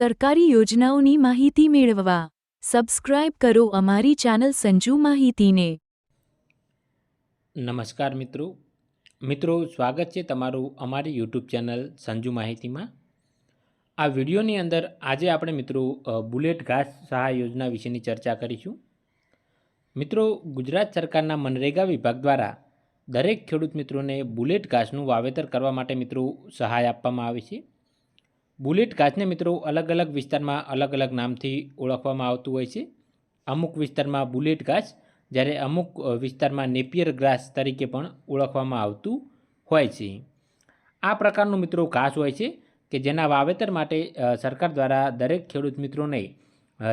સરકારી યોજનાઓની માહિતી મેળવવા. સબસ્ક્રાઇબ કરો અમારી ચેનલ સંજુ માહિતીને. નમસ્કાર મિત્રો. મિત્રો, સ્વાગત છે તમારું અમારી યુટ્યુબ ચેનલ સંજુ માહિતીમાં. આ વિડીયોની અંદર આજે આપણે મિત્રો બુલેટ ઘાસ સહાય યોજના વિશેની ચર્ચા કરીશું. મિત્રો, ગુજરાત સરકારના મનરેગા વિભાગ દ્વારા દરેક ખેડૂત મિત્રોને બુલેટ ઘાસનું વાવેતર કરવા માટે મિત્રો સહાય આપવામાં આવે છે. બુલેટ કાચને મિત્રો અલગ અલગ વિસ્તારમાં અલગ અલગ નામથી ઓળખવામાં આવતું હોય છે. અમુક વિસ્તારમાં બુલેટ ઘાસ જ્યારે અમુક વિસ્તારમાં નેપિયર ગ્રાસ તરીકે પણ ઓળખવામાં આવતું હોય છે. આ પ્રકારનું મિત્રો ઘાસ હોય છે કે જેના વાવેતર માટે સરકાર દ્વારા દરેક ખેડૂત મિત્રોને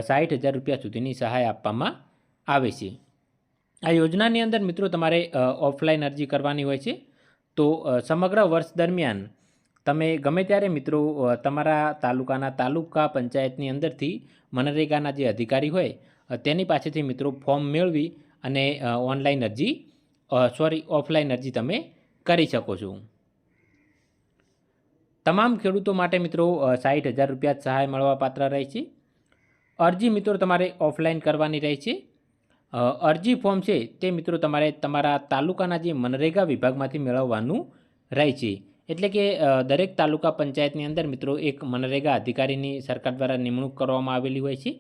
સાઠ હજાર રૂપિયા સુધીની સહાય આપવામાં આવે છે. આ યોજનાની અંદર મિત્રો તમારે ઓફલાઈન અરજી કરવાની હોય છે. તો સમગ્ર વર્ષ દરમિયાન તમે ગમે ત્યારે મિત્રો તમારા તાલુકાના તાલુકા પંચાયતની અંદરથી મનરેગાના જે અધિકારી હોય તેની પાસેથી મિત્રો ફોર્મ મેળવી અને ઓનલાઈન અરજી સોરી, ઓફલાઈન અરજી તમે કરી શકો છો. તમામ ખેડૂતો માટે મિત્રો સાઠ હજાર રૂપિયા સહાય મળવા પાત્ર રહે છે. અરજી મિત્રો તમારે ઓફલાઈન કરવાની રહે છે. અરજી ફોર્મ છે તે મિત્રો તમારે તમારા તાલુકાના જે મનરેગા વિભાગમાંથી મેળવવાનું રહે છે. એટલે કે દરેક તાલુકા પંચાયતની અંદર મિત્રો એક મનરેગા અધિકારીની સરકાર દ્વારા નિમણૂક કરવામાં આવેલી હોય છે.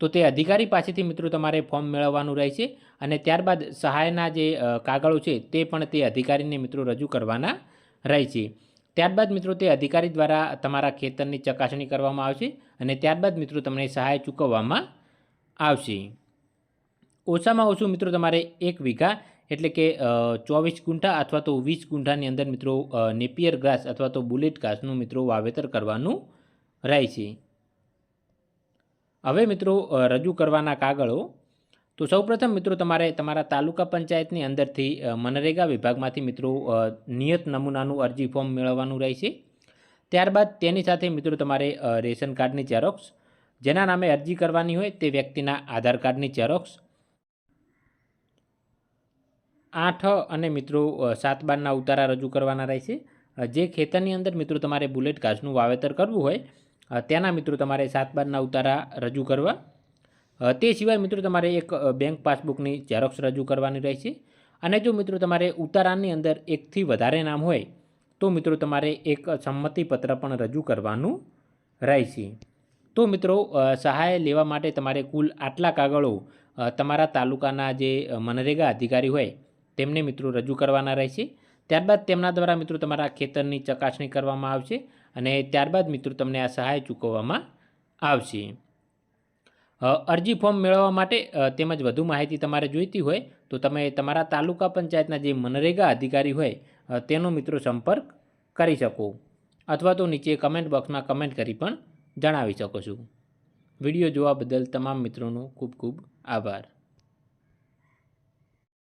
તો તે અધિકારી પાસેથી મિત્રો તમારે ફોર્મ મેળવવાનું રહે છે અને ત્યારબાદ સહાયના જે કાગળો છે તે પણ તે અધિકારીને મિત્રો રજૂ કરવાના રહે છે ત્યારબાદ મિત્રો તે અધિકારી દ્વારા તમારા ખેતરની ચકાસણી કરવામાં આવશે અને ત્યારબાદ મિત્રો તમને સહાય ચૂકવવામાં આવશે. ઓછામાં ઓછું મિત્રો તમારે એક વીઘા એટલે કે ચોવીસ ગુંઠા અથવા તો વીસ ગુંઠાની અંદર મિત્રો નેપિયર ઘાસ અથવા તો બુલેટ ઘાસનું મિત્રો વાવેતર કરવાનું રહે છે. હવે મિત્રો રજૂ કરવાના કાગળો. તો સૌપ્રથમ મિત્રો તમારે તમારા તાલુકા પંચાયતની અંદરથી મનરેગા વિભાગમાંથી મિત્રો નિયત નમૂનાનું અરજી ફોર્મ મેળવવાનું રહેશે ત્યારબાદ તેની સાથે મિત્રો તમારે રેશન કાર્ડની ઝેરોક્સ જેના નામે અરજી કરવાની હોય તે વ્યક્તિના આધાર કાર્ડની ઝેરોક્સ આઠ અને મિત્રો સાત બારના ઉતારા રજૂ કરવાના રહેશે. જે ખેતરની અંદર મિત્રો તમારે બુલેટ ઘાસનું વાવેતર કરવું હોય તેના મિત્રો તમારે સાત બારના ઉતારા રજૂ કરવા. તે સિવાય મિત્રો તમારે એક બેંક પાસબુકની ઝેરોક્ષ રજૂ કરવાની રહેશે. અને જો મિત્રો તમારે ઉતારાની અંદર એકથી વધારે નામ હોય, તો મિત્રો તમારે એક સંમતિપત્ર પણ રજૂ કરવાનું રહેશે. તો મિત્રો સહાય લેવા માટે તમારે કુલ આટલા કાગળો તમારા તાલુકાના જે મનરેગા અધિકારી હોય તેમને મિત્રો રજૂ કરવાના રહેશે. ત્યારબાદ તેમના દ્વારા મિત્રો તમારા ખેતરની ચકાસણી કરવામાં આવશે અને ત્યારબાદ મિત્રો તમને આ સહાય ચૂકવવામાં આવશે. અરજી ફોર્મ મેળવવા માટે તેમજ વધુ માહિતી તમારે જોઈતી હોય તો તમે તમારા તાલુકા પંચાયતના જે મનરેગા અધિકારી હોય તેનો મિત્રો સંપર્ક કરી શકો. અથવા તો નીચે કમેન્ટ બોક્સમાં કમેન્ટ કરી પણ જણાવી શકો છો. વીડિયો જોવા બદલ તમામ મિત્રોનો ખૂબ ખૂબ આભાર.